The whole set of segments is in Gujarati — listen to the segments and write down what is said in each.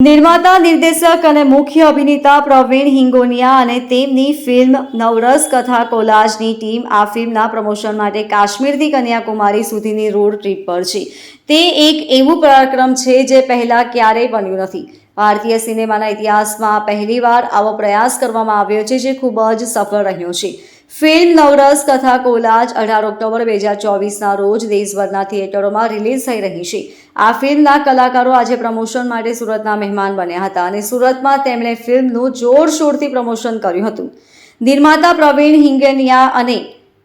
નિર્માતા, નિર્દેશક અને મુખ્ય અભિનેતા પ્રવીણ હિંગોનિયા અને તેમની ફિલ્મ નવરસ કથા કોલાજની ટીમ આ ફિલ્મના પ્રમોશન માટે કાશ્મીરથી કન્યાકુમારી સુધીની રોડ ટ્રીપ પર છે. તે એક એવું પરાક્રમ છે જે પહેલાં ક્યારેય બન્યું નથી. ભારતીય સિનેમાના ઇતિહાસમાં પહેલીવાર આવો પ્રયાસ કરવામાં આવ્યો છે જે ખૂબ જ સફળ રહ્યો છે. ફિલ્મ નવરસ કથા કોલાજ અઢાર ઓક્ટોબર બે હજાર ચોવીસના રોજ દેશભરના થિયેટરોમાં રિલીઝ થઈ રહી છે. આ ફિલ્મના કલાકારો આજે પ્રમોશન માટે સુરતના મહેમાન બન્યા હતા અને સુરતમાં તેમણે ફિલ્મનું જોરશોરથી પ્રમોશન કર્યું હતું. નિર્માતા પ્રવીણ હિંગેનિયા અને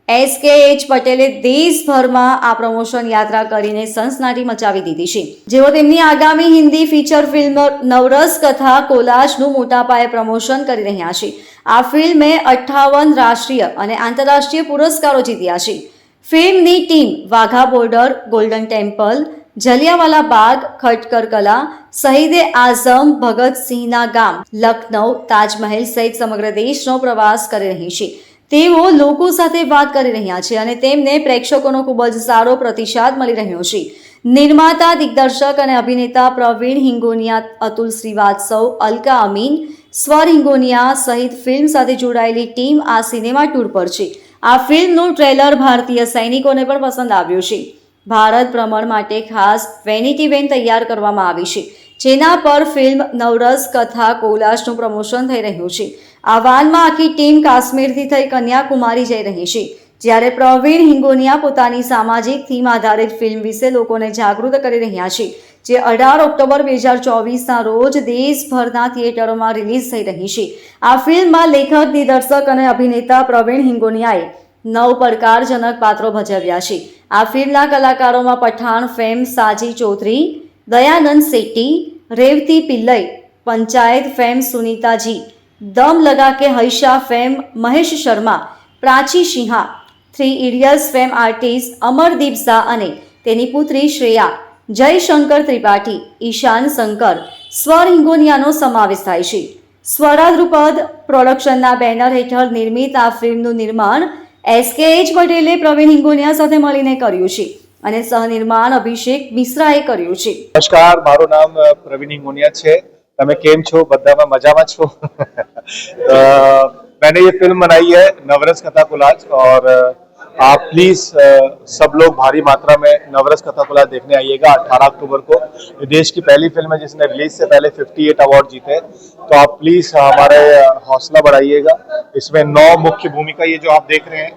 એસ કે એચ પટેલે દેશભરમાં આ પ્રમોશન યાત્રા કરીને સંસનાટી મચાવી દીધી છે. જેઓ તેમની આગામી હિન્દી ફીચર ફિલ્મ નવરસ કથા કોલાશનું મોટા પાયે પ્રમોશન કરી રહ્યા છે. આ ફિલ્મે અઠ્ઠાવન રાષ્ટ્રીય અને આંતરરાષ્ટ્રીય પુરસ્કારો જીત્યા છે. ફિલ્મની team Wagah border, Golden Temple Jallianwala Bagh Khatkar Kalan શહીદે Azam ભગતસિંહના ગામ, લખનૌ, તાજમહેલ સહિત સમગ્ર દેશનો પ્રવાસ કરી રહી છે. તેઓ લોકો સાથે વાત કરી રહ્યા છે અને તેમને પ્રેક્ષકોનો ખૂબ જ સારો પ્રતિસાદ મળી રહ્યો છે. નિર્માતા, દિગ્દર્શક અને અભિનેતા પ્રવીણ હિંગોનિયા, અતુલ શ્રીવાત્સવ અલકા અમીન, સ્વર હિંગોનિયા સહિત ફિલ્મ સાથે જોડાયેલી ટીમ આ સિનેમા ટૂર પર છે. આ ફિલ્મનું ટ્રેલર ભારતીય સૈનિકોને પણ પસંદ આવ્યું છે. ભારત ભ્રમણ માટે ખાસ વેનિટી વેન તૈયાર કરવામાં આવી છે, જેના પર ફિલ્મ નવરસ કથા કોલાશનું પ્રમોશન થઈ રહ્યું છે. આ વાનમાં આખી ટીમ કાશ્મીરથી થઈ કન્યાકુમારી જઈ રહી છે, જ્યારે પ્રવીણ હિંગોનિયા પોતાની સામાજિક થીમ આધારિત ફિલ્મ વિશે લોકોને જાગૃત કરી રહ્યા છે, જે અઢાર ઓક્ટોબર બે હજાર ચોવીસના રોજ દેશભરના થિયેટરોમાં રિલીઝ થઈ રહી છે. આ ફિલ્મમાં લેખક, દિગ્દર્શક અને અભિનેતા પ્રવીણ હિંગોનિયાએ નવ પડકારજનક પાત્રો ભજવ્યા છે. આ ફિલ્મના કલાકારોમાં Pathaan, fame, Saji Chaudhary, Dayanand Shetty, Revathi Pillai, Panchayat fame, Sunitaji, Dum Laga Ke Haisha fame, Mahesh Sharma, Prachi Sinha, Three Idiots fame artist, Amardeep Jha અને તેની પુત્રી શ્રેયા, જયશંકર ત્રિપાઠી, ઈશાન શંકર, સ્વર હિંગોનિયાનો સમાવેશ થાય છે. સ્વરાદ્રુપદ પ્રોડક્શનના બેનર હેઠળ નિર્મિત આ ફિલ્મનું નિર્માણ એસકેએચ પટેલે પ્રવીણ હિંગોનિયા સાથે મળીને કર્યું છે અને સહનિર્માણ અભિષેક મિશ્રાએ કર્યું છે નમસ્કાર મારું નામ અ, પ્રવીણ હિંગોનિયા છે તમે કેમ છો બધામાં મજામાં છો अ, मैंने ये फिल्म बनाई है नवरस कथा कुलाज और अ, आप प्लीज़ सब लोग भारी मात्रा में नवरस कथा कुलाज देखने आइएगा 18 अक्टूबर को। देश की पहली फ़िल्म है जिसने रिलीज़ से पहले 58 अवार्ड जीते तो आप प्लीज़ हमारे हौसला बढ़ाइएगा। इसमें नौ मुख्य भूमिका ये जो आप देख रहे हैं,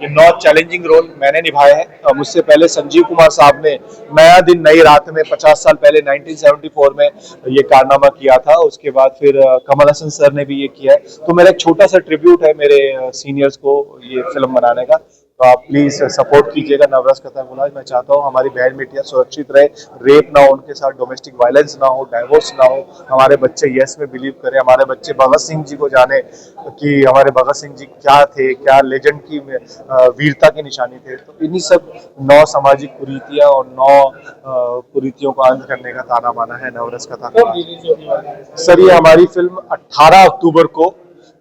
ये नौ चैलेंजिंग रोल मैंने निभाए हैं। और मुझसे पहले संजीव कुमार साहब ने नया दिन, नई रात में 50 साल पहले 1974 में ये कारनामा किया था। उसके बाद फिर कमल हसन सर ने भी ये किया है। तो मेरा एक छोटा सा ट्रिब्यूट है मेरे सीनियर्स को ये फ़िल्म बनाने का। तो आप प्लीज़ सपोर्ट कीजिएगा नवरस कथा गुलाज मैं चाहता हूँ हमारी बहन बेटियाँ सुरक्षित रहे रेप ना हो उनके साथ डोमेस्टिक वायलेंस ना हो डाइवोर्स ना हो हमारे बच्चे यस में बिलीव करें हमारे बच्चे भगत सिंह जी को जाने कि हमारे भगत सिंह जी क्या थे क्या लेजेंड की वीरता की निशानी थे। तो इन्हीं सब नौ सामाजिक कुरीतियाँ और नौ कुरीतियों को अंत करने का ताना बाना है नवरस कथा। सर ये हमारी फ़िल्म 18 अक्टूबर को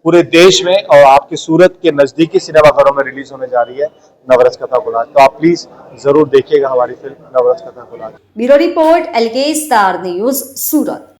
पूरे देश में और आपके सूरत के नज़दीकी सिनेमाघरों में रिलीज़ होने जा रही है नवरस कथा गुलाज तो आप प्लीज़ ज़रूर देखिएगा हमारी film Navras Katha गुलाज bureau report, L K star news, Surat.